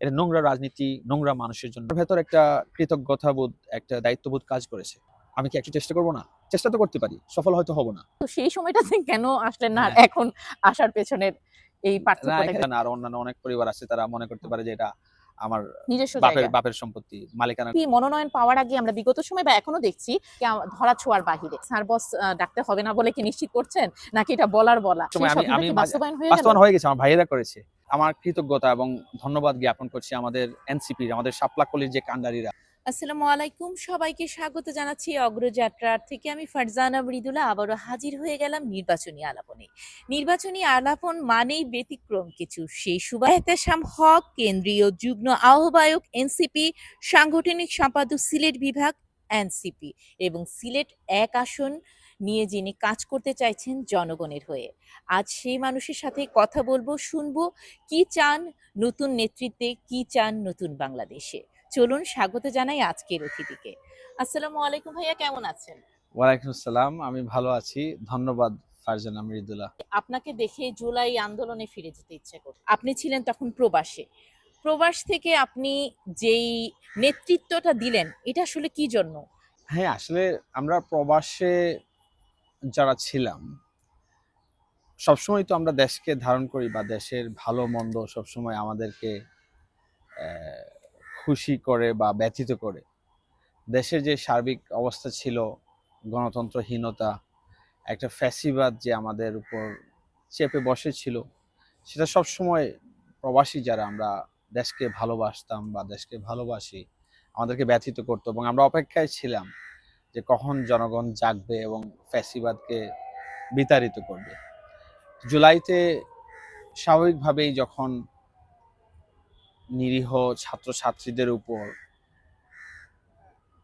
এটা নোংরা রাজনীতি নোংরা মানুষের জন্য। ভেতর একটা কৃতজ্ঞতাবোধ একটা দায়িত্ববোধ কাজ করেছে। আমি কি একটু চেষ্টা করব না? চেষ্টা তো করতে পারি সফল হয়তো হব না। তো সেই সময়টাতে কেন আসলেন না? হ্যাঁ। এখন আসার পেছনের এই পার্থক্যটা আর অন্যান্য অনেক পরিবার আছে তারা মনে করতে পারে যে এটা আমার নিজস্ব বাপের বাপের সম্পত্তি মালিকানা কি মনোনয়ন পাওয়ার আগে আমরা বিগত সময় বা এখনও দেখছি ধরা ছোঁয়ার বাহিরে। স্যার বস ডাকতে হবে না বলে কি নিশ্চিত করছেন? নাকি এটা বলার বলা? আমি- হয়ে বাস্তবায়ন হয়ে গেছে আমার ভাইয়েরা করেছে। আমার কৃতজ্ঞতা এবং ধন্যবাদ জ্ঞাপন করছি আমাদের এনসিপি আমাদের সাপলাকলির যে কান্ডারিরা। আসসালামু আলাইকুম। সবাইকে স্বাগত জানাচ্ছি অগ্রযাত্রার থেকে। আমি ফারজানা মৃদুলা, আবারও হাজির হয়ে গেলাম নির্বাচনী আলাপনে। নির্বাচনী আলাপন মানেই ব্যতিক্রম কিছু। সেই সুবাহেতাসাম হক, কেন্দ্রীয় যুগ্ম আহ্বায়ক, এনসিপি, সাংগঠনিক সম্পাদক, সিলেট বিভাগ, এনসিপি। এবং সিলেট এক আসন নিয়ে যিনি কাজ করতে চাইছেন জনগণের হয়ে। আজ সেই মানুষের সাথে কথা বলব শুনব কি চান নতুন নেতৃত্বে কি চান নতুন বাংলাদেশে। চলুন স্বাগত জানাই আজকের অতিথিকে। আসসালামু আলাইকুম ভাইয়া কেমন আছেন? ওয়ালাইকুম আসসালাম আমি ভালো আছি। ধন্যবাদ ফারজানা মৃদুলা আপনাকে দেখে জুলাই আন্দোলনে ফিরে যেতে ইচ্ছে করত আপনি ছিলেন তখন প্রবাসে। প্রবাস থেকে আপনি যেই নেতৃত্বটা দিলেন এটা আসলে কি জন্য? হ্যাঁ আসলে আমরা প্রবাসে যারা ছিলাম, সবসময় তো আমরা দেশকে ধারণ করি বা দেশের ভালো, মন্দ সবসময় আমাদেরকে খুশি করে বা ব্যথিত করে। দেশের যে সার্বিক অবস্থা ছিল, গণতন্ত্রহীনতা, একটা ফ্যাসিবাদ যে আমাদের উপর চেপে বসেছিল, সেটা সবসময় প্রবাসী যারা আমরা দেশকে ভালোবাসতাম বা দেশকে ভালোবাসি, আমাদেরকে ব্যথিত করতো এবং আমরা অপেক্ষায় ছিলাম। যে কখন জনগণ জাগবে এবং ফ্যাসিবাদকে বিতাড়িত করবে। জুলাইতে স্বাভাবিকভাবেই যখন নিরীহ ছাত্রছাত্রীদের উপর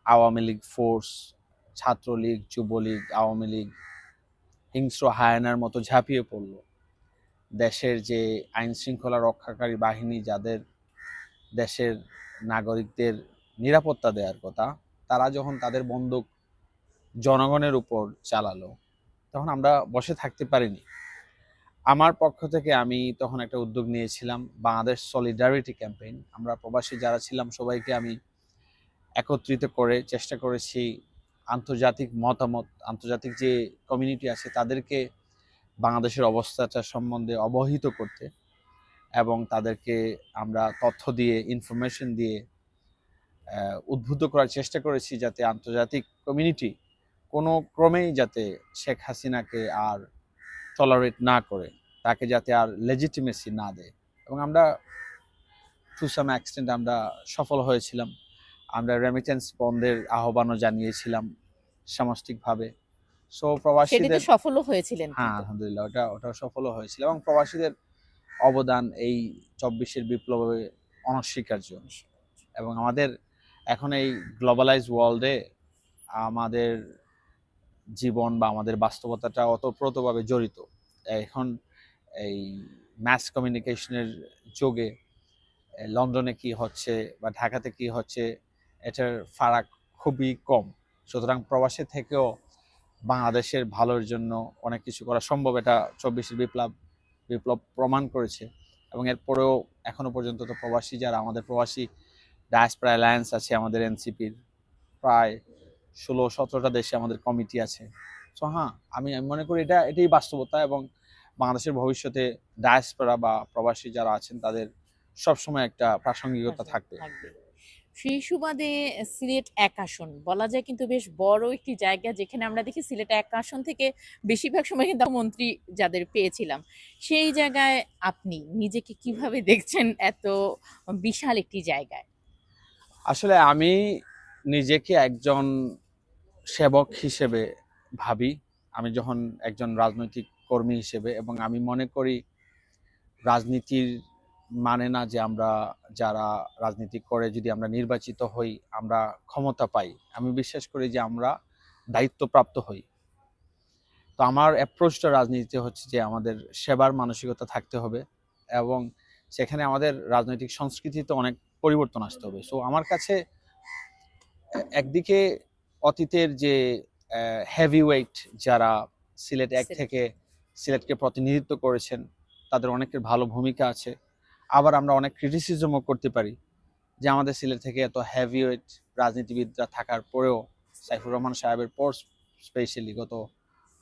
আওয়ামী লীগ ফোর্স ছাত্রলীগ, যুবলীগ, আওয়ামী লীগ হিংস্র হায়ানার মতো ঝাঁপিয়ে পড়ল, দেশের যে আইন শৃঙ্খলা রক্ষাকারী বাহিনী, যাদের দেশের নাগরিকদের নিরাপত্তা দেওয়ার কথা, তারা যখন তাদের বন্দুক জনগণের উপর চালালো। তখন আমরা বসে থাকতে পারিনি। আমার পক্ষ থেকে আমি তখন একটা উদ্যোগ নিয়েছিলাম, বাংলাদেশ সলিডারিটি ক্যাম্পেইন আমরা প্রবাসী যারা ছিলাম, সবাইকে আমি একত্রিত করে চেষ্টা করেছি আন্তর্জাতিক মতামত, আন্তর্জাতিক যে কমিউনিটি আছে, তাদেরকে বাংলাদেশের অবস্থাটা সম্বন্ধে অবহিত করতে এবং তাদেরকে আমরা তথ্য দিয়ে ইনফরমেশন দিয়ে উদ্বুদ্ধ করার চেষ্টা করেছি যাতে আন্তর্জাতিক কমিউনিটি কোনো ক্রমেই যাতে শেখ হাসিনাকে আর টলারেট না করে তাকে যাতে আর লেজিটিমেসি না দেয়। এবং আমরা টু সাম এক্সটেন্ট আমরা সফল হয়েছিলাম। আমরা রেমিটেন্স বন্ধের আহ্বানও জানিয়েছিলাম সামষ্টিকভাবে। সো প্রবাসীদের সফলও হয়েছিলেন হ্যাঁ আলহামদুলিল্লাহ ওটা ওটা সফলও হয়েছিল। এবং প্রবাসীদের অবদান এই চব্বিশের বিপ্লবে অনস্বীকার্য। এবং আমাদের এখন এই গ্লোবালাইজ ওয়ার্ল্ডে আমাদের জীবন বা আমাদের বাস্তবতাটা অতপ্রতভাবে জড়িত। এখন এই ম্যাস কমিউনিকেশনের যোগে লন্ডনে কি হচ্ছে বা ঢাকাতে কি হচ্ছে, এটার ফারাক খুবই কম। সুতরাং প্রবাসী থেকেও বাংলাদেশের ভালোর জন্য অনেক কিছু করা সম্ভব। এটা চব্বিশের বিপ্লব বিপ্লব প্রমাণ করেছে। এবং এরপরেও এখনও পর্যন্ত তো প্রবাসী যারা, আমাদের প্রবাসী ডায়াসপ্রা অ্যালায়েন্স আছে, আমাদের এনসিপির প্রায় ষোলো সতেরোটা দেশে আমাদের কমিটি আছে। সো হ্যাঁ আমি আমি মনে করি এটা এটাই বাস্তবতা এবং বাংলাদেশের ভবিষ্যতে ডায়াসপ্রা বা প্রবাসী যারা আছেন তাদের সবসময় একটা প্রাসঙ্গিকতা থাকবে। সেই সুবাদে সিলেট এক আসন বলা যায় কিন্তু বেশ বড় একটি জায়গা যেখানে আমরা দেখি সিলেট এক আসন থেকে বেশিরভাগ সময় কিন্তু মন্ত্রী যাদের পেয়েছিলাম। সেই জায়গায় আপনি নিজেকে কীভাবে দেখছেন এত বিশাল একটি জায়গায়? আসলে আমি নিজেকে একজন সেবক হিসেবে ভাবি। আমি যখন একজন রাজনৈতিক কর্মী হিসেবে এবং আমি মনে করি রাজনীতির মানে না যে আমরা যারা রাজনীতি করে যদি আমরা নির্বাচিত হই, আমরা ক্ষমতা পাই। আমি বিশ্বাস করি যে আমরা দায়িত্বপ্রাপ্ত হই। তো আমার অ্যাপ্রোচটা রাজনীতিতে হচ্ছে যে আমাদের সেবার মানসিকতা থাকতে হবে এবং সেখানে আমাদের রাজনৈতিক সংস্কৃতিতে অনেক পরিবর্তন আসতে হবে। সো আমার কাছে একদিকে অতীতের যে হেভি ওয়েট যারা সিলেট এক। থেকে সিলেটকে প্রতিনিধিত্ব করেছেন তাদের অনেকের ভালো ভূমিকা আছে। আবার আমরা অনেক ক্রিটিসিজমও করতে পারি যে আমাদের সিলেট থেকে এত হেভিওয়েট রাজনীতিবিদরা থাকার পরেও সাইফুর রহমান সাহেবের পর স্পেশালি গত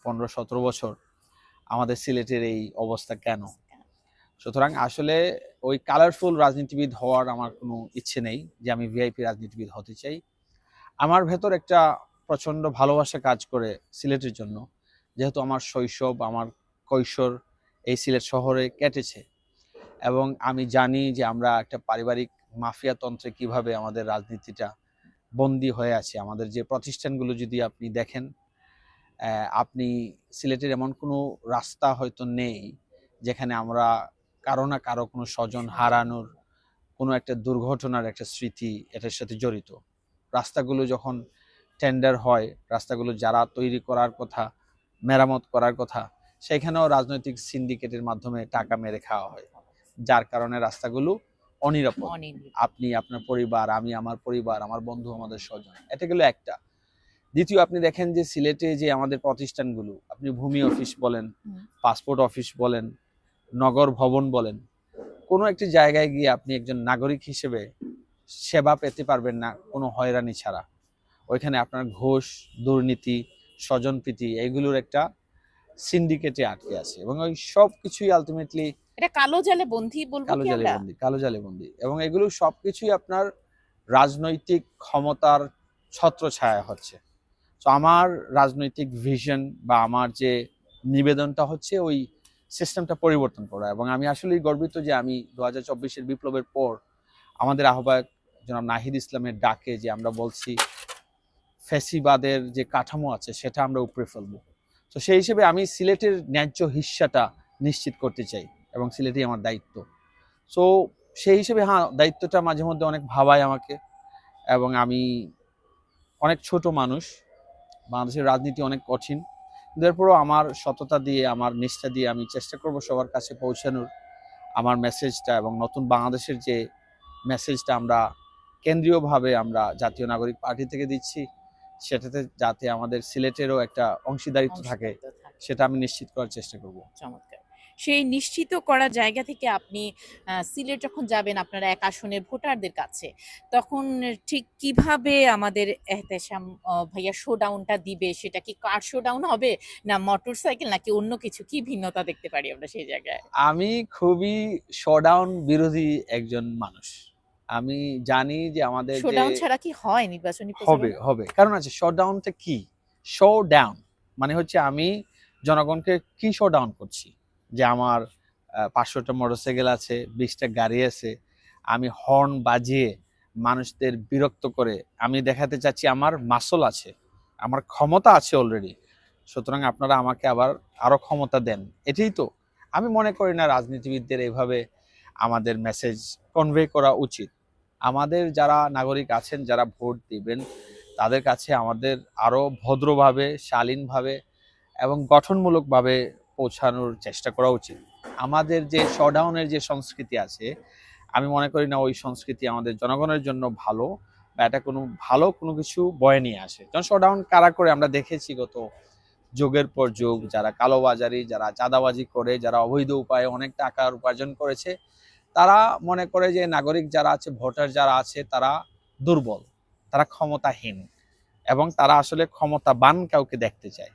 পনেরো সতেরো বছর আমাদের সিলেটের এই অবস্থা কেন? সুতরাং আসলে ওই কালারফুল রাজনীতিবিদ হওয়ার আমার কোনো ইচ্ছে নেই যে আমি ভিআইপি রাজনীতিবিদ হতে চাই। আমার ভেতর একটা প্রচণ্ড ভালোবাসা কাজ করে সিলেটের জন্য। যেহেতু আমার শৈশব, আমার কৈশোর এই সিলেট শহরে কেটেছে এবং আমি জানি যে আমরা একটা পারিবারিক মাফিয়া তন্ত্রে কীভাবে আমাদের রাজনীতিটা বন্দী হয়ে আছে। আমাদের যে প্রতিষ্ঠানগুলো যদি আপনি দেখেন আপনি সিলেটের এমন কোনো রাস্তা হয়তো নেই যেখানে আমরা কারও না কারও কোনো স্বজন হারানোর কোনো একটা দুর্ঘটনার একটা স্মৃতি এটার সাথে জড়িত। রাস্তাগুলো যখন টেন্ডার হয় রাস্তাগুলো যারা তৈরি করার কথা মেরামত করার কথা সেখানেও রাজনৈতিক সিন্ডিকেটের মাধ্যমে টাকা মেরে খাওয়া হয়। যার কারণে রাস্তাগুলো অনিরাপদ। আপনি আপনার পরিবার আমি আমার পরিবার আমার বন্ধু আমাদের স্বজন এটা গেলো একটা। দ্বিতীয় আপনি দেখেন যে সিলেটে যে আমাদের প্রতিষ্ঠানগুলো আপনি ভূমি অফিস বলেন পাসপোর্ট অফিস বলেন নগর ভবন বলেন কোনো একটি জায়গায় গিয়ে আপনি একজন নাগরিক হিসেবে সেবা পেতে পারবেন না কোনো হয়রানি ছাড়া। ওইখানে আপনার ঘোষ দুর্নীতি স্বজনপ্রীতি এগুলোর একটা সিন্ডিকেটে আটকে আছে এবং ওই সব কিছুই আলটিমেটলি এটা কালো জালে বন্ধি বলব কালো জালে বন্দি কালো জালে বন্দি এবং এগুলো সবকিছুই আপনার রাজনৈতিক ক্ষমতার ছত্র ছায়া হচ্ছে। তো আমার রাজনৈতিক ভিশন বা আমার যে নিবেদনটা হচ্ছে ওই সিস্টেমটা পরিবর্তন করা এবং আমি আসলেই গর্বিত যে আমি দু হাজার চব্বিশের বিপ্লবের পর আমাদের আহ্বায়ক জনাব নাহিদ ইসলামের ডাকে যে আমরা বলছি ফেসিবাদের যে কাঠামো আছে, সেটা আমরা উপরে ফেলব। তো সেই হিসেবে আমি সিলেটের ন্যায্য হিস্সাটা নিশ্চিত করতে চাই এবং সিলেটই আমার দায়িত্ব। সো সেই হিসেবে হ্যাঁ দায়িত্বটা মাঝে মধ্যে অনেক ভাবায় আমাকে এবং আমি অনেক ছোট মানুষ, বাংলাদেশের রাজনীতি অনেক কঠিন। এরপরও আমার সততা দিয়ে, আমার নিষ্ঠা দিয়ে আমি চেষ্টা করব সবার কাছে পৌঁছানোর। আমার মেসেজটা এবং নতুন বাংলাদেশের যে মেসেজটা আমরা কেন্দ্রীয়ভাবে আমরা জাতীয় নাগরিক পার্টি থেকে দিচ্ছি। সেটাতে যাতে আমাদের সিলেটেরও একটা অংশীদারিত্ব থাকে সেটা আমি নিশ্চিত করার চেষ্টা করব। চমৎকার। সেই নিশ্চিত করা জায়গা থেকে আপনি সিলেট যখন যাবেন আপনার এক আসনের ভোটারদের কাছে তখন ঠিক কীভাবে আমাদের এহতেশাম ভাইয়া শোডাউনটা দিবে? সেটা কি কার শোডাউন হবে? না মোটর সাইকেল নাকি অন্য কিছু? কি ভিন্নতা দেখতে পারি আমরা সেই জায়গায়? আমি খুবই শোডাউন বিরোধী একজন মানুষ। আমি জানি যে আমাদের শোডাউন ছাড়া কি হয় নির্বাচনী হবে হবে। কারণ আছে শোডাউনটা কি? শো ডাউন মানে হচ্ছে আমি জনগণকে কি শো ডাউন করছি? যে আমার পাঁচশোটা মোটরসাইকেল আছে বিশটা গাড়ি আছে আমি হর্ন বাজিয়ে মানুষদের বিরক্ত করে আমি দেখাতে চাচ্ছি আমার মাসল আছে আমার ক্ষমতা আছে অলরেডি সুতরাং আপনারা আমাকে আবার আরও ক্ষমতা দেন। এটাই তো। আমি মনে করি না রাজনীতিবিদদের এইভাবে আমাদের মেসেজ কনভে করা উচিত। আমাদের যারা নাগরিক আছেন, যারা ভোট দিবেন, তাদের কাছে আমাদের আরও ভদ্রভাবে, শালীনভাবে এবং গঠনমূলকভাবে পৌঁছানোর চেষ্টা করা উচিত। আমাদের যে শডাউনের যে সংস্কৃতি আছে, আমি মনে করি না ওই সংস্কৃতি আমাদের জনগণের জন্য ভালো বা এটা কোনো ভালো কোনো কিছু বয়ে নিয়ে আসে। কারণ শডাউন কারা করে আমরা দেখেছি গত যুগের পর যুগ, যারা কালোবাজারি, যারা চাঁদাবাজি করে, যারা অবৈধ উপায়ে অনেক টাকার উপার্জন করেছে তারা মনে করে যে নাগরিক যারা আছে, ভোটার যারা আছে, তারা দুর্বল, তারা ক্ষমতাহীন এবং তারা আসলে ক্ষমতাবান কাউকে দেখতে চায়।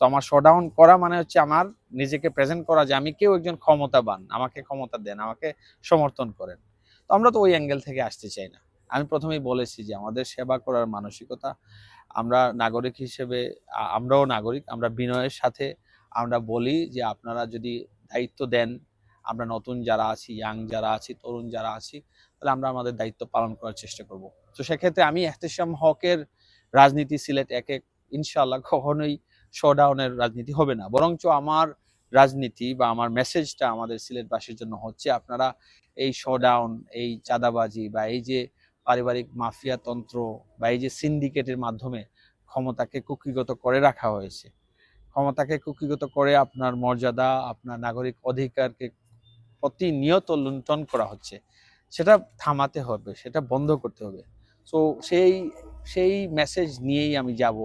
তো আমার শোডাউন করা মানে হচ্ছে আমার নিজেকে প্রেজেন্ট করা যে আমি কেউ একজন ক্ষমতাবান, আমাকে ক্ষমতা দেন, আমাকে সমর্থন করেন। তো আমরা তো ওই অ্যাঙ্গেল থেকে আসতে চাই না। আমি প্রথমেই বলেছি যে আমাদের সেবা করার মানসিকতা, আমরা নাগরিক হিসেবে আমরাও নাগরিক, আমরা বিনয়ের সাথে আমরা বলি যে আপনারা যদি দায়িত্ব দেন আমরা নতুন যারা আছি ইয়াং যারা আছি, তরুণ যারা আছি, তাহলে আমরা আমাদের দায়িত্ব পালন করার চেষ্টা করব। তো সেক্ষেত্রে আমি এহতেশাম হকের রাজনীতি সিলেট এক এক ইনশাল্লাহ কখনোই শোডাউনের রাজনীতি হবে না। বরঞ্চ আমার রাজনীতি বা আমার মেসেজটা আমাদের সিলেটবাসীর জন্য হচ্ছে, আপনারা এই শোডাউন এই চাঁদাবাজি বা এই যে পারিবারিক মাফিয়া তন্ত্র বা এই যে সিন্ডিকেটের মাধ্যমে ক্ষমতাকে কুকিগত করে রাখা হয়েছে, ক্ষমতাকে কুকিগত করে আপনার মর্যাদা, আপনার নাগরিক অধিকারকে প্রতিনিয়ত লুণ্ঠন করা হচ্ছে। সেটা থামাতে হবে সেটা বন্ধ করতে হবে। সো সেই সেই মেসেজ নিয়েই আমি যাব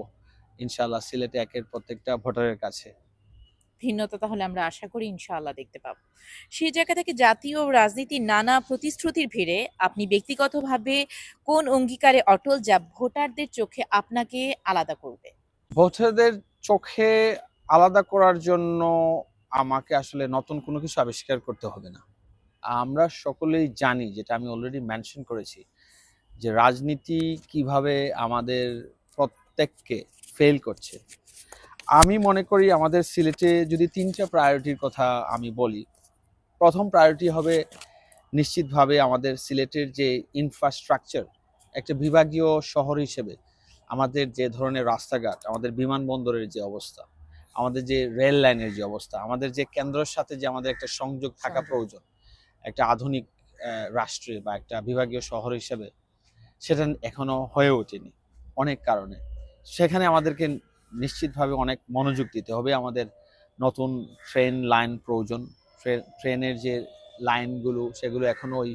ইনশাল্লাহ সিলেটে একের প্রত্যেকটা ভোটারের কাছে। ভিন্নতা তাহলে আমরা আশা করি ইনশাআল্লাহ দেখতে পাবো। সেই জায়গা থেকে জাতীয় রাজনীতির নানা প্রতিশ্রুতির ভিড়ে আপনি ব্যক্তিগতভাবে কোন অঙ্গীকারে অটল যা ভোটারদের চোখে আপনাকে আলাদা করবে? ভোটারদের চোখে আলাদা করার জন্য আমাকে আসলে নতুন কোনো কিছু আবিষ্কার করতে হবে না। আমরা সকলেই জানি, যেটা আমি অলরেডি মেনশন করেছি, যে রাজনীতি কীভাবে আমাদের প্রত্যেককে ফেল করছে। আমি মনে করি আমাদের সিলেটে যদি তিনটা প্রায়োরিটির কথা আমি বলি, প্রথম প্রায়োরিটি হবে নিশ্চিতভাবে আমাদের সিলেটের যে ইনফ্রাস্ট্রাকচার একটা বিভাগীয় শহর হিসেবে আমাদের যে ধরনের রাস্তাঘাট, আমাদের বিমানবন্দরের যে অবস্থা আমাদের যে রেল লাইনের যে অবস্থা আমাদের যে কেন্দ্রের সাথে যে আমাদের একটা সংযোগ থাকা প্রয়োজন একটা আধুনিক রাষ্ট্রে বা একটা বিভাগীয় শহর হিসেবে সেটা এখনও হয়ে ওঠেনি অনেক কারণে। সেখানে আমাদেরকে নিশ্চিতভাবে অনেক মনোযোগ দিতে হবে আমাদের নতুন ট্রেন লাইন প্রয়োজন। ট্রেনের যে লাইনগুলো সেগুলো এখনও ওই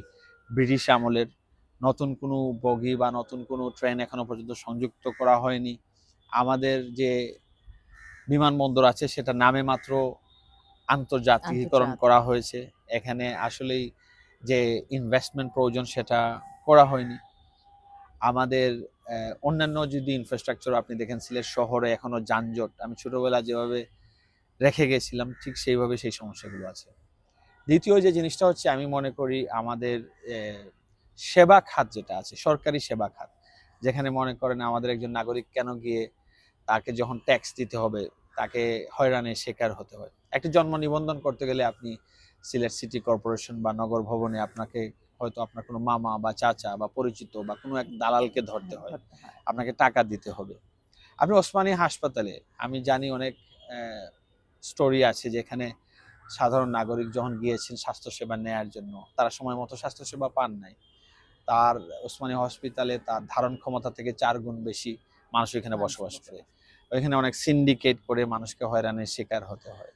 ব্রিটিশ আমলের নতুন কোনো বগি বা নতুন কোনো ট্রেন এখনও পর্যন্ত সংযুক্ত করা হয়নি। আমাদের যে বিমানবন্দর আছে সেটা নামে মাত্র আন্তর্জাতিকীকরণ করা হয়েছে। এখানে আসলেই যে ইনভেস্টমেন্ট প্রয়োজন সেটা করা হয়নি। আমাদের অন্যান্য যদি ইনফ্রাস্ট্রাকচার আপনি দেখেন সিলেট শহরে এখনও যানজট আমি ছোটবেলা যেভাবে রেখে গেছিলাম ঠিক সেইভাবে সেই সমস্যাগুলো আছে। দ্বিতীয় যে জিনিসটা হচ্ছে আমি মনে করি আমাদের সেবা খাত যেটা আছে সরকারি সেবা খাত যেখানে মনে করেন আমাদের একজন নাগরিক কেন গিয়ে তাকে যখন ট্যাক্স দিতে হবে তাকে হয়রানির শিকার হতে হয়। একটি জন্ম নিবন্ধন করতে গেলে আপনি সিলেট সিটি কর্পোরেশন বা নগর ভবনে আপনাকে হয়তো আপনার কোনো মামা বা চাচা বা পরিচিত বা কোনো এক দালালকে ধরতে হয়। আপনাকে টাকা দিতে হবে। আপনি ওসমানী হাসপাতালে আমি জানি অনেক স্টোরি আছে যেখানে সাধারণ নাগরিক যখন গিয়েছেন স্বাস্থ্যসেবা নেয়ার জন্য তারা সময় মতো স্বাস্থ্যসেবা পান নাই। তার ওসমানী হসপিটালে তার ধারণ ক্ষমতা থেকে চার গুণ বেশি মানুষ এখানে বসবাস বসবাস করে। ওইখানে অনেক সিন্ডিকেট করে মানুষকে হয়রানির শিকার হতে হয়।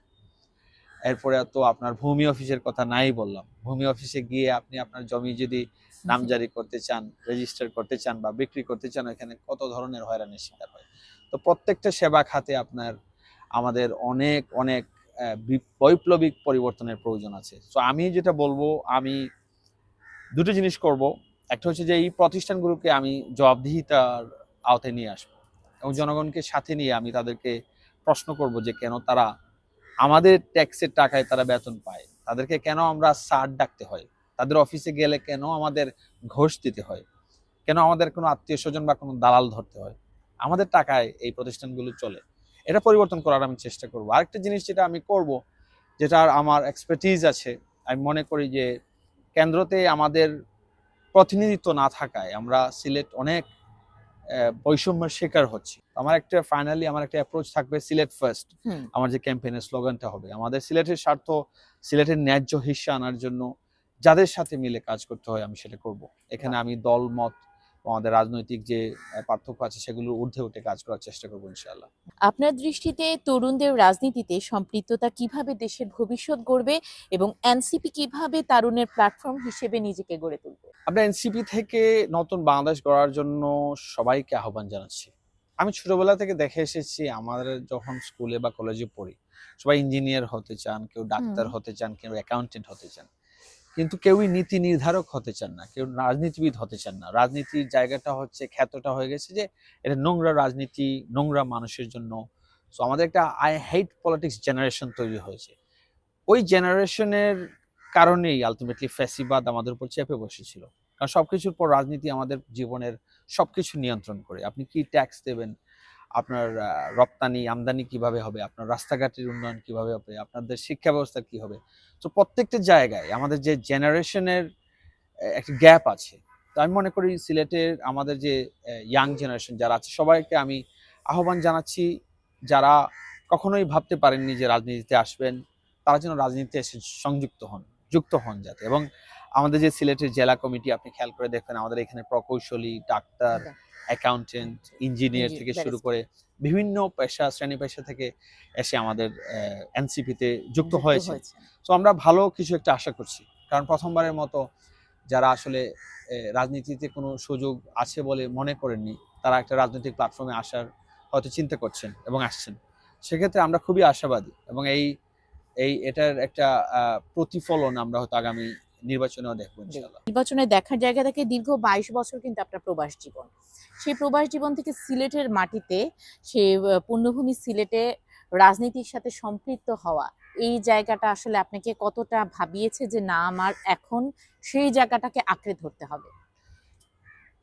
এরপরে তো আপনার ভূমি অফিসের কথা নাই বললাম। ভূমি অফিসে গিয়ে আপনি আপনার জমি যদি নামজারি করতে চান রেজিস্টার করতে চান বা বিক্রি করতে চান এখানে কত ধরনের হয়রানির শিকার হয়? তো প্রত্যেকটা সেবা খাতে আপনার আমাদের অনেক অনেক বৈপ্লবিক পরিবর্তনের প্রয়োজন আছে। তো আমি যেটা বলব আমি দুটো জিনিস করব। একটা হচ্ছে যে এই প্রতিষ্ঠানগুলোকে আমি জবাবদিহিতার আওতায় নিয়ে আসব। এবং জনগণকে সাথে নিয়ে আমি তাদেরকে প্রশ্ন করব যে কেন তারা আমাদের ট্যাক্সের টাকায় তারা বেতন পায়? তাদেরকে কেন আমরা সার ডাকতে হয়? তাদের অফিসে গেলে কেন আমাদের ঘোষ দিতে হয়? কেন আমাদের কোনো আত্মীয় স্বজন বা কোনো দালাল ধরতে হয়? আমাদের টাকায় এই প্রতিষ্ঠানগুলো চলে। এটা পরিবর্তন করার আমি চেষ্টা করব। আরেকটা জিনিস যেটা আমি করব যেটার আমার এক্সপার্টিজ আছে, আমি মনে করি যে কেন্দ্রতে আমাদের প্রতিনিধিত্ব না থাকায় আমরা সিলেট অনেক বৈষম্যের শিকার হচ্ছে। আমার একটা ফাইনালি আমার একটা অ্যাপ্রোচ থাকবে সিলেট ফার্স্ট আমার যে ক্যাম্পেইনের স্লোগানটা হবে। আমাদের সিলেটের স্বার্থ সিলেটের ন্যায্য হিস্সা আনার জন্য যাদের সাথে মিলে কাজ করতে হয় আমি সেটা করব। এখানে আমি দল মত আমাদের রাজনৈতিক যে পার্থক্য আছে সেগুলোর ঊর্ধ্বে উঠে কাজ করার চেষ্টা করব ইনশাআল্লাহ। আপনার দৃষ্টিতে তরুণদের রাজনীতিতে সম্পৃক্ততা কীভাবে দেশের ভবিষ্যৎ গড়বে এবং এনসিপি কীভাবে তারুণের প্ল্যাটফর্ম হিসেবে নিজেকে গড়ে তুলবে? আমরা এনসিপি থেকে নতুন বাংলাদেশ গড়ার জন্য সবাইকে আহ্বান জানাচ্ছি। আমি ছোটবেলা থেকে দেখে এসেছি আমাদের যখন স্কুলে বা কলেজে পড়ি সবাই ইঞ্জিনিয়ার হতে চান কেউ ডাক্তার হতে চান কেউ অ্যাকাউন্টেন্ট হতে চান। কিন্তু কেউই নীতি নির্ধারক হতে চান না, কেউ রাজনীতিবিদ হতে চান না। রাজনীতির জায়গাটা হচ্ছে, খ্যাতটা হয়ে গেছে যে, এটা নোংরা রাজনীতি, নোংরা মানুষের জন্য। সো আমাদের একটা আই হেট পলিটিক্স জেনারেশন তৈরি হয়েছে। ওই জেনারেশনের কারণেই আলটিমেটলি ফ্যাসিবাদ আমাদের উপর চেপে বসেছিল। কারণ সব কিছুর পর রাজনীতি আমাদের জীবনের সব কিছু নিয়ন্ত্রণ করে। আপনি কি ট্যাক্স দেবেন? আপনার রপ্তানি আমদানি কীভাবে হবে? আপনার রাস্তাঘাটের উন্নয়ন কীভাবে হবে? আপনাদের শিক্ষা ব্যবস্থা কি হবে? তো প্রত্যেকটা জায়গায় আমাদের যে জেনারেশনের একটা গ্যাপ আছে। তো আমি মনে করি সিলেটের আমাদের যে ইয়াং জেনারেশন যারা আছে সবাইকে আমি আহ্বান জানাচ্ছি যারা কখনোই ভাবতে পারেননি যে রাজনীতিতে আসবেন তারা যেন রাজনীতিতে এসে সংযুক্ত হন যুক্ত হন যাতে। এবং আমাদের যে সিলেটের জেলা কমিটি আপনি খেয়াল করে দেখবেন আমাদের এখানে প্রকৌশলী ডাক্তার অ্যাকাউন্টেন্ট ইঞ্জিনিয়ার থেকে শুরু করে বিভিন্ন পেশা শ্রেণি পেশা থেকে এসে আমাদের এনসিপিতে যুক্ত হয়েছে। তো আমরা ভালো কিছু একটা আশা করছি। কারণ প্রথমবারের মতো যারা আসলে রাজনীতিতে কোনো সুযোগ আছে বলে মনে করেননি তারা একটা রাজনৈতিক প্ল্যাটফর্মে আসার হয়তো চিন্তা করছেন এবং আসছেন। সেক্ষেত্রে আমরা খুবই আশাবাদী এবং এই এই এটার একটা আহ, প্রতিফলন আমরা হয়তো আগামী নির্বাচনেও দেখব নির্বাচনে দেখার জায়গা থেকে দীর্ঘ বাইশ বছর কিন্তু আপনার প্রবাস জীবন। সেই প্রবাস জীবন থেকে সিলেটের মাটিতে সে পূর্ণভূমি সিলেটে রাজনীতির সাথে সম্পৃক্ত হওয়া। এই জায়গাটা আসলে আপনাকে কতটা ভাবিয়েছে যে না আমার এখন সেই জায়গাটাকে আঁকড়ে ধরতে হবে?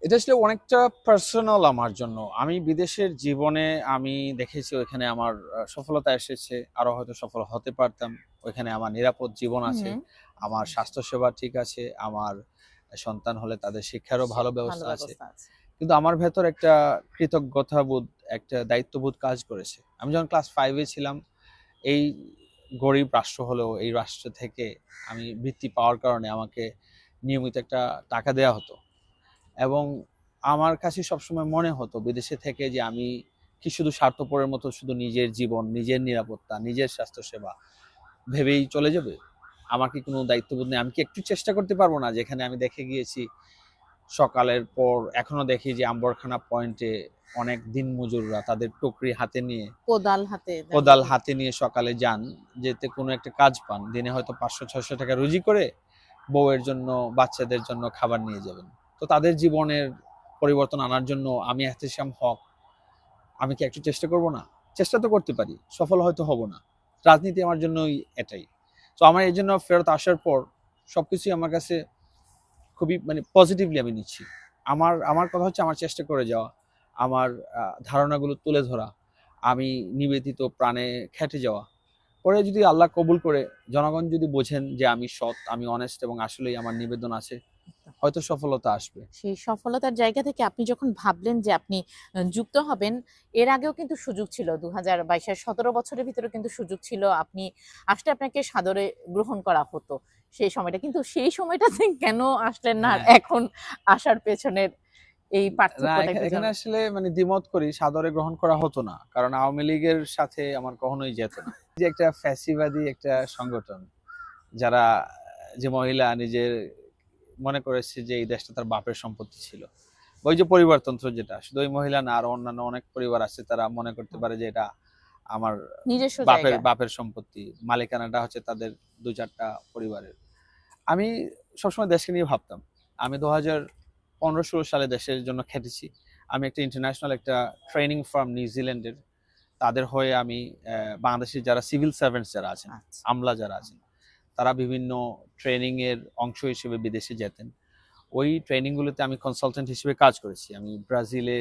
এটা আসলে অনেকটা পার্সোনাল আমার জন্য। আমি বিদেশের জীবনে আমি দেখেছি ওইখানে আমার সফলতা এসেছে। আরও হয়তো সফল হতে পারতাম। ওইখানে আমার নিরাপদ জীবন আছে। আমার স্বাস্থ্যসেবা ঠিক আছে। আমার সন্তান হলে তাদের শিক্ষারও ভালো ব্যবস্থা আছে। কিন্তু আমার ভেতর একটা কৃতজ্ঞতাবোধ, একটা দায়িত্ববোধ কাজ করেছে। আমি যখন ক্লাস ফাইভে ছিলাম, এই গরিব রাষ্ট্র হলেও, এই রাষ্ট্র থেকে আমি বৃত্তি পাওয়ার কারণে আমাকে নিয়মিত একটা টাকা দেওয়া হতো। এবং আমার কাছে সবসময় মনে হতো, বিদেশে থেকে যে আমি কি শুধু স্বার্থপরের মতো শুধু নিজের জীবন, নিজের নিরাপত্তা, নিজের স্বাস্থ্যসেবা ভেবেই চলে যাবে? আমার কি কোনো দায়িত্ববোধ নেই? আমি কি একটু চেষ্টা করতে পারব না? যেখানে আমি দেখে গিয়েছি সকালের পর এখনও দেখি যে আম্বরখানা পয়েন্টে অনেক দিন মজুররা তাদের টুকরি হাতে নিয়ে কোদাল হাতে কোদাল হাতে নিয়ে সকালে যান যেতে কোনো একটা কাজ পান দিনে হয়তো পাঁচশো ছয়শো টাকা রুজি করে বউয়ের জন্য বাচ্চাদের জন্য খাবার নিয়ে যাবেন। তো তাদের জীবনের পরিবর্তন আনার জন্য আমি এহতেশাম হক আমি কি একটু চেষ্টা করব না? চেষ্টা তো করতে পারি সফল হয়তো হব না। রাজনীতি আমার জন্যই এটাই। তো আমার এই জন্য ফেরত আসার পর সবকিছুই আমার কাছে খুবই মানে পজিটিভলি আমি নিচ্ছি। আমার আমার কথা হচ্ছে আমার চেষ্টা করে যাওয়া আমার ধারণাগুলো তুলে ধরা আমি নিবেদিত প্রাণে খেটে যাওয়া। পরে যদি আল্লাহ কবুল করে জনগণ যদি বোঝেন যে আমি সৎ আমি অনেস্ট এবং আসলেই আমার নিবেদন আছে হয়তো সফলতা আসবে। সেই সফলতার জায়গা থেকে আপনি যখন ভাবলেন যে আপনি যুক্ত হবেন এর আগেও কিন্তু সুযোগ ছিল। দু হাজার বাইশের সতেরো বছরের ভিতরে কিন্তু সুযোগ ছিল। আপনি আসলে আপনাকে সাদরে গ্রহণ করা হতো। সেই সময়টা। কিন্তু সেই সময়টাতে কেন আসলেন না? হ্যাঁ। এখন আসার পেছনের এই এখানে আসলে মানে দ্বিমত করি সাদরে গ্রহণ করা হতো না। কারণ আওয়ামী লীগের সাথে আমার কখনোই যেত না। যে একটা ফ্যাসিবাদী একটা সংগঠন যারা যে মহিলা নিজের মনে করেছে যে এই দেশটা তার বাপের সম্পত্তি ছিল। ওই যে পরিবারতন্ত্র যেটা শুধু ওই মহিলা না আর অন্যান্য অনেক পরিবার আছে তারা মনে করতে পারে যে এটা আমার বাপের বাপের সম্পত্তি মালিকানাটা হচ্ছে তাদের দু চারটা পরিবারের। আমি সবসময় দেশকে নিয়ে ভাবতাম। আমি দু হাজার পনেরো ষোলো সালে দেশের জন্য খেটেছি। আমি একটা ইন্টারন্যাশনাল একটা ট্রেনিং ফার্ম নিউজিল্যান্ডের তাদের হয়ে আমি বাংলাদেশের যারা সিভিল সার্ভেন্টস যারা আছেন আচ্ছা। আমলা যারা আছেন তারা বিভিন্ন ট্রেনিং এর অংশ হিসেবে বিদেশে যেতেন। ওই ট্রেনিং গুলোতে আমি কনসালটেন্ট হিসেবে কাজ করেছি। আমি ব্রাজিলে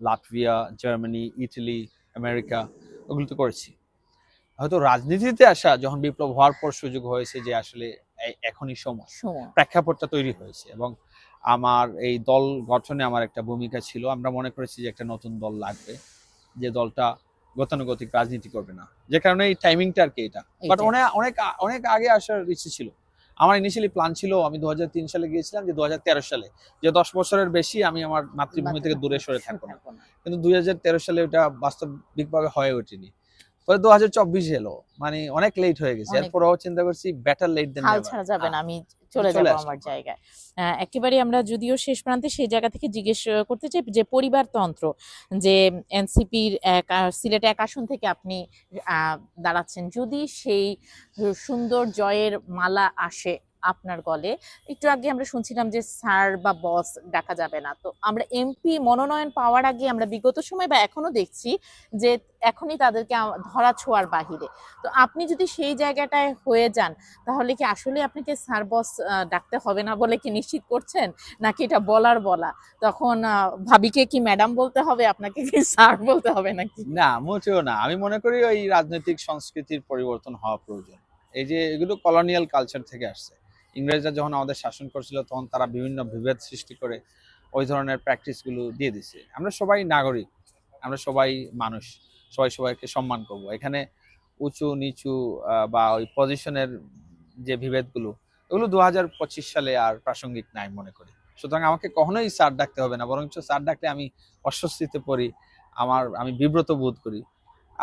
লাটভিয়া জার্মানি ইটালি আমেরিকা ওগুলোতে করেছি। হয়তো রাজনীতিতে আসা যখন বিপ্লব হওয়ার পর সুযোগ হয়েছে যে আসলে এখনই সময়। সময়। প্রেক্ষাপটটা তৈরি হয়েছে এবং আমার এই দল গঠনে আমার একটা ভূমিকা ছিল। আমরা মনে করেছি যে একটা নতুন দল লাগবে। যে দলটা গতানুগতিক রাজনীতি করবে না। যে কারণে এই টাইমিংটা আর কি এটা। বাট অনেক অনেক অনেক আগে আসার ইচ্ছে ছিল। আমার ইনিশিয়ালি প্ল্যান ছিল আমি দুই হাজার তিন সালে গিয়েছিলাম যে দুহাজার তেরো সালে। যে দশ বছরের বেশি আমি আমার মাতৃভূমি থেকে দূরে সরে থাকব না। কিন্তু দুই হাজার তেরো সালে ওটা বাস্তবিকভাবে হয়ে ওঠেনি। পরে দু এলো। মানে অনেক লেট হয়ে গেছে। এরপরও চিন্তা করছি বেটার লেট দেন হাল ছাড়া যাবে না আমি চলে যাব আমার জায়গায়। একেবারে আমরা যদিও শেষ প্রান্তে সেই জায়গা থেকে জিজ্ঞেস করতে চাই যে পরিবারতন্ত্র যে এনসিপির এক সিলেটে এক আসন থেকে আপনি আহ, দাঁড়াচ্ছেন। যদি সেই সুন্দর জয়ের মালা আসে আপনার গলে। একটু আগে আমরা শুনছিলাম যে স্যার বা বস ডাকা যাবে না। তো আমরা এমপি মনোনয়ন পাওয়ার আগে আমরা বিগত সময় বা এখনও দেখছি যে এখনই তাদেরকে ধরা ছোঁয়ার বাহিরে। তো আপনি যদি সেই জায়গাটায় হয়ে যান, তাহলে কি আসলে আপনাকে স্যার, বস ডাকতে হবে না বলে কি নিশ্চিত করছেন? নাকি এটা বলার বলা? তখন ভাবিকে কি ম্যাডাম বলতে হবে? আপনাকে কি স্যার বলতে হবে নাকি? না, মোটেও না। আমি মনে করি ওই রাজনৈতিক সংস্কৃতির পরিবর্তন হওয়া প্রয়োজন। এই যে এগুলো কলোনিয়াল কালচার থেকে আসছে। ইংরেজরা যখন আমাদের শাসন করছিল, তখন তারা বিভিন্ন বিভেদ সৃষ্টি করে ওই ধরনের প্র্যাকটিসগুলো দিয়ে দিছে। আমরা সবাই নাগরিক, আমরা সবাই মানুষ, সবাই সবাইকে সম্মান করব। এখানে উঁচু, নিচু বা ওই পজিশনের যে বিভেদগুলো, এগুলো দু হাজার পঁচিশ সালে আর প্রাসঙ্গিক নাই মনে করি। সুতরাং আমাকে কখনোই স্যার ডাকতে হবে না, বরঞ্চ স্যার ডাকলে আমি অস্বস্তিতে পড়ি, আমার, আমি বিব্রত বোধ করি।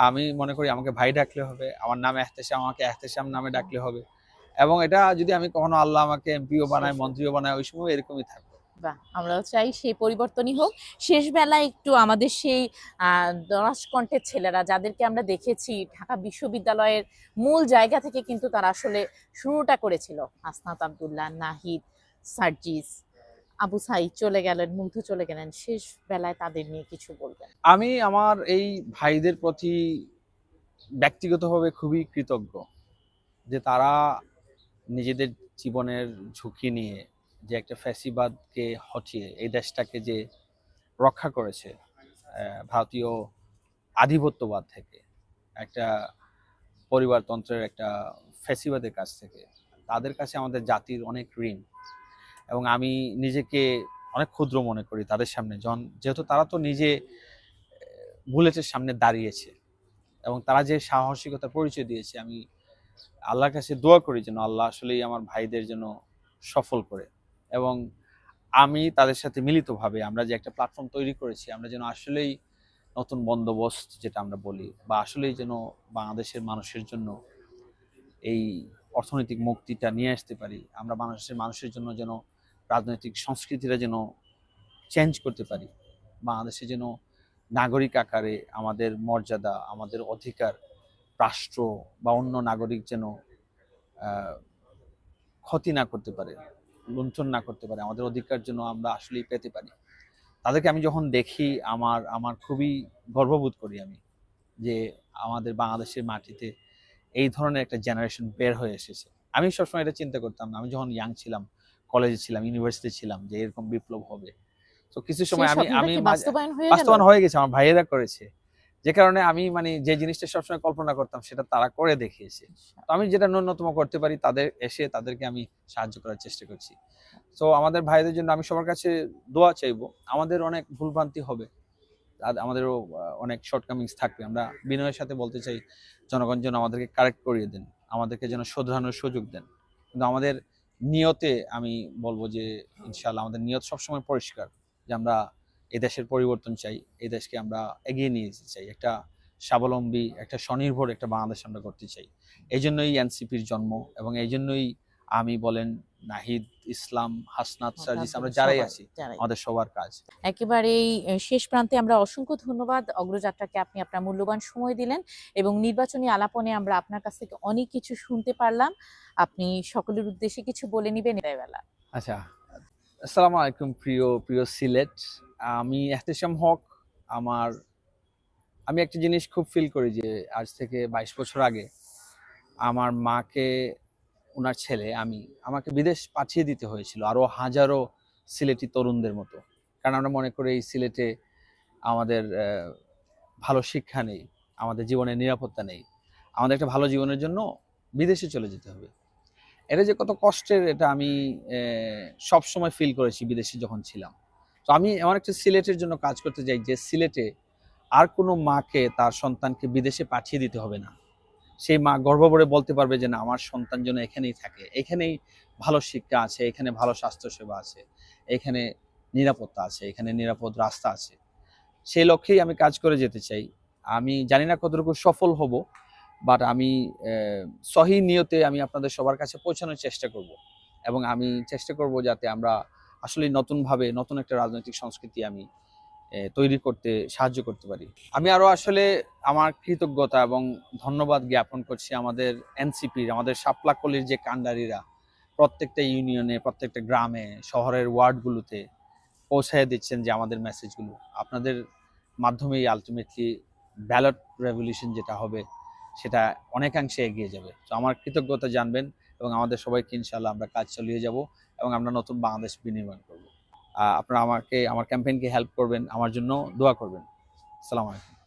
আমি মনে করি আমাকে ভাই ডাকলে হবে, আমার নাম এহতেশাম, আমাকে এহতেশাম নামে ডাকলে হবে। এবং এটা যদি আমি কখনো আল্লাহ আমাকে এমপিও বানায় মন্ত্রীও বানায় ওই সময় এরকমই থাকবে। আমরাও চাই সেই পরিবর্তনই হোক। শেষ বেলায় একটু আমাদের সেই আহ, দরাজ কণ্ঠের ছেলেরা যাদেরকে আমরা দেখেছি ঢাকা বিশ্ববিদ্যালয়ের মূল জায়গা থেকে কিন্তু তারা আসলে শুরুটা করেছিল। আসনাত আবদুল্লাহ নাহিদ সার্জিস আবু সাইদ চলে গেলেন মুগ্ধ চলে গেলেন। শেষ বেলায় তাদের নিয়ে কিছু বলবেন? আমি আমার এই ভাইদের প্রতি ব্যক্তিগতভাবে খুবই কৃতজ্ঞ যে তারা নিজেদের জীবনের ঝুঁকি নিয়ে যে একটা ফ্যাসিবাদকে হটিয়ে এই দেশটাকে যে রক্ষা করেছে ভারতীয় আধিপত্যবাদ থেকে, একটা পরিবারতন্ত্রের একটা ফ্যাসিবাদের কাছ থেকে, তাদের কাছে আমাদের জাতির অনেক ঋণ। এবং আমি নিজেকে অনেক ক্ষুদ্র মনে করি তাদের সামনে যখন যেহেতু তারা তো নিজে বুলেটের সামনে দাঁড়িয়েছে। এবং তারা যে সাহসিকতার পরিচয় দিয়েছে, আমি আল্লাহর কাছে দোয়া করি যেন আল্লাহ আসলেই আমার ভাইদের যেন সফল করে। এবং আমি তাদের সাথে মিলিতভাবে আমরা যে একটা প্ল্যাটফর্ম তৈরি করেছি, আমরা যেন আসলেই নতুন বন্দোবস্ত যেটা আমরা বলি বা আসলেই যেন বাংলাদেশের মানুষের জন্য এই অর্থনৈতিক মুক্তিটা নিয়ে আসতে পারি, আমরা বাংলাদেশের মানুষের জন্য যেন রাজনৈতিক সংস্কৃতিটা যেন চেঞ্জ করতে পারি, বাংলাদেশে যেন নাগরিক আকারে আমাদের মর্যাদা, আমাদের অধিকার রাষ্ট্র বা অন্য নাগরিক যেন ক্ষতি না করতে পারে লুণ্ঠন না করতে পারে আমাদের অধিকার যেন আমরা আসলেই পেতে পারি। তাদেরকে আমি যখন দেখি আমার আমার খুবই গর্ববোধ করি আমি যে আমাদের বাংলাদেশের মাটিতে এই ধরনের একটা জেনারেশন বের হয়ে এসেছে। আমি সবসময় এটা চিন্তা করতাম না। আমি যখন ইয়াং ছিলাম কলেজে ছিলাম ইউনিভার্সিটি ছিলাম যে এরকম বিপ্লব হবে। তো কিছু সময় আমি আমি বাস্তবায়ন হয়ে গেছে আমার ভাইয়েরা করেছে। যে কারণে আমি মানে যে জিনিসটা সবসময় কল্পনা করতাম সেটা তারা করে দেখিয়েছে। তো আমি যেটা ন্যূনতম করতে পারি তাদের এসে তাদেরকে আমি সাহায্য করার চেষ্টা করছি। তো আমাদের ভাইদের জন্য আমি সবার কাছে দোয়া চাইব আমাদের অনেক ভুলভ্রান্তি হবে। আমাদেরও অনেক শর্টকামিংস থাকবে। আমরা বিনয়ের সাথে বলতে চাই জনগণ যেন আমাদেরকে কারেক্ট করিয়ে দেন আমাদেরকে যেন শোধরানোর সুযোগ দেন। কিন্তু আমাদের নিয়তে আমি বলব যে ইনশাল্লাহ আমাদের নিয়ত সবসময় পরিষ্কার যে আমরা দেশের পরিবর্তন চাই এই দেশকে আমরা এগিয়ে নিয়ে যেতে চাই একটা স্বাবলম্বী একটা স্বনির্ভর একটা বাংলাদেশ আমরা করতে চাই। এই জন্যই এনসিপির জন্ম এবং এই জন্যই আমি বলেন নাহিদ ইসলাম হাসনাত সার্জিস আমরা যারাই আছি আমাদের সবার কাজ। একেবারে এই শেষ প্রান্তে আমরা অসংখ্য ধন্যবাদ। অগ্রযাত্রাকে আপনি আপনার মূল্যবান সময় দিলেন এবং নির্বাচনী আলাপনে আমরা আপনার কাছ থেকে অনেক কিছু শুনতে পারলাম। আপনি সকলের উদ্দেশ্যে কিছু বলে নিবেন। এই বেলা। আচ্ছা আসসালামু আলাইকুম প্রিয় প্রিয় সিলেট। আমি এহতেশাম হক, আমার, আমি একটা জিনিস খুব ফিল করি যে আজ থেকে বাইশ বছর আগে আমার মাকে ওনার ছেলে, আমি, আমাকে বিদেশ পাঠিয়ে দিতে হয়েছিল আরও হাজারো সিলেটি তরুণদের মতো। কারণ আমরা মনে করি এই সিলেটে আমাদের ভালো শিক্ষা নেই, আমাদের জীবনের নিরাপত্তা নেই, আমাদের একটা ভালো জীবনের জন্য বিদেশে চলে যেতে হবে। এটা যে কত কষ্টের, এটা আমি সব সময় ফিল করেছি বিদেশে যখন ছিলাম। তো আমি এমন একটা সিলেটের জন্য কাজ করতে যাই যে সিলেটে আর কোনো মাকে তার সন্তানকে বিদেশে পাঠিয়ে দিতে হবে না। সেই মা গর্ব করে বলতে পারবে যে, না, আমার সন্তান যেন এখানেই থাকে। এখানেই ভালো শিক্ষা আছে, এখানে ভালো স্বাস্থ্যসেবা আছে, এখানে নিরাপত্তা আছে, এখানে নিরাপদ রাস্তা আছে। সেই লক্ষ্যেই আমি কাজ করে যেতে চাই। আমি জানি না কতটুকু সফল হব বাট আমি সহি নিয়তে আমি আপনাদের সবার কাছে পৌঁছানোর চেষ্টা করব। এবং আমি চেষ্টা করব যাতে আমরা আসলে নতুনভাবে নতুন একটা রাজনৈতিক সংস্কৃতি আমি তৈরি করতে সাহায্য করতে পারি। আমি আরও আসলে আমার কৃতজ্ঞতা এবং ধন্যবাদ জ্ঞাপন করছি আমাদের এনসিপির, আমাদের সাপলাকলির যে কান্ডারিরা প্রত্যেকটা ইউনিয়নে, প্রত্যেকটা গ্রামে, শহরের ওয়ার্ডগুলোতে পৌঁছায় দিচ্ছেন যে আমাদের মেসেজগুলো আপনাদের মাধ্যমেই আলটিমেটলি ব্যালট রেভলিউশন যেটা হবে, সেটা অনেকাংশে এগিয়ে যাবে। তো আমার কৃতজ্ঞতা জানবেন। এবং আমাদের সবাইকে ইনশাল্লাহ আমরা কাজ চালিয়ে যাব এবং আমরা নতুন বাংলাদেশ বিনির্মাণ করব। আপনারা আমাকে, আমার ক্যাম্পেইনকে হেল্প করবেন, আমার জন্য দোয়া করবেন। আসসালামু আলাইকুম।